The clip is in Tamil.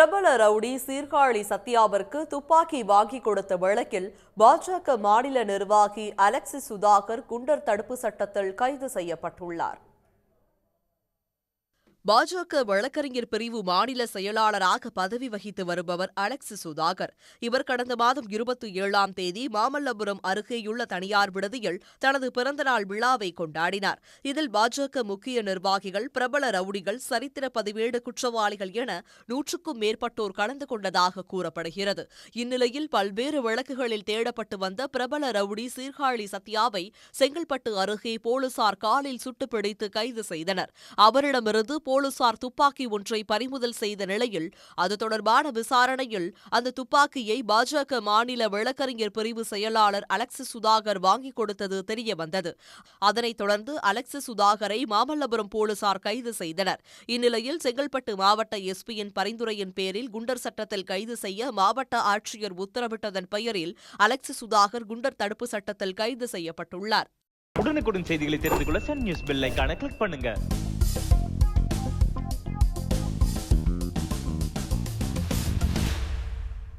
பிரபல ரவுடி சீர்காழி சத்யாவிற்கு துப்பாக்கி வாங்கி கொடுத்த வழக்கில் பாஜக மாநில நிர்வாகி அலெக்சிஸ் சுதாகர் குண்டர் தடுப்பு சட்டத்தில் கைது செய்யப்பட்டுள்ளார். பாஜக வழக்கறிஞர் பிரிவு மாநில செயலாளராக பதவி வகித்து வருபவர் அலெக்ஸ் சுதாகர். இவர் கடந்த மாதம் இருபத்தி ஏழாம் தேதி மாமல்லபுரம் அருகேயுள்ள தனியார் விடுதியில் தனது பிறந்தநாள் விழாவை கொண்டாடினார். இதில் பாஜக முக்கிய நிர்வாகிகள் பிரபல ரவுடிகள் சரித்திர பதிவேடு குற்றவாளிகள் என நூற்றுக்கும் மேற்பட்டோர் கலந்து கொண்டதாக கூறப்படுகிறது. இந்நிலையில் பல்வேறு வழக்குகளில் தேடப்பட்டு வந்த பிரபல ரவுடி சீர்காழி சத்யாவை செங்கல்பட்டு அருகே போலீசார் காலில் சுட்டு பிடித்து கைது செய்தனர். அவரிடமிருந்து போலீசார் துப்பாக்கி ஒன்றை பறிமுதல் செய்த நிலையில் அது தொடர்பான விசாரணையில் அந்த துப்பாக்கியை பாஜக மாநில வழக்கறிஞர் பிரிவு செயலாளர் அலெக்சிஸ் சுதாகர் வாங்கிக் கொடுத்தது தெரியவந்தது. அதனைத் தொடர்ந்து அலெக்சிஸ் சுதாகரை மாமல்லபுரம் போலீசார் கைது செய்தனர். இந்நிலையில் செங்கல்பட்டு மாவட்ட எஸ்பியின் பரிந்துரையின் பேரில் குண்டர் சட்டத்தில் கைது செய்ய மாவட்ட ஆட்சியர் உத்தரவிட்டதன் பெயரில் அலெக்சிஸ் சுதாகர் குண்டர் தடுப்பு சட்டத்தில் கைது செய்யப்பட்டுள்ளார். உடனுக்குடன் செய்திகளை தெரிந்து கொள்ள சன் நியூஸ் பெல் ஐக்கான கிளிக் பண்ணுங்க.